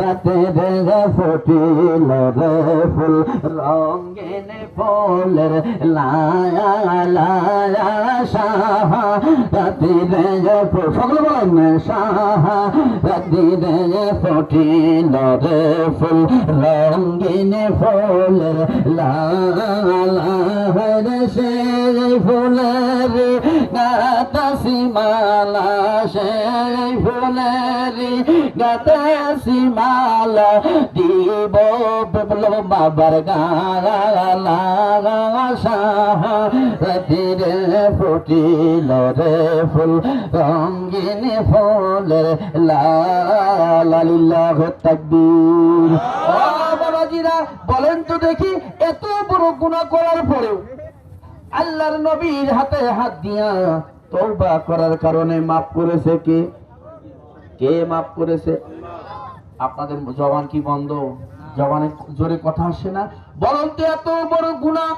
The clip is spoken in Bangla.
রাতের ফুটিল রে ফুল, রঙিন ফুলের সাহা রাতের সকলে বলেন সাহা রাতের ফুটিল রে ফুল, রঙিন ফুলের লাল সেই ফুলের গাতাসি মালা সেই ফুলের গাতাসি মালা দিব বলো বাবার গালা সাহা রাতিরে ফুটিল রে ফুল রঙিন ফুলের লালিল্লাহ তাকবীর। বাবাজিরা বলেন তো দেখি এত বড় গুনাহ করার পরেও আল্লাহর নবীর হাতে হাত দিয়া তওবা করার কারণে মাফ করেছে কে? কে মাফ করেছে? আপনাদের জবান কি বন্ধ? জবানে জোরে কথা আসে না? বলতে এত বড় গুনাহ।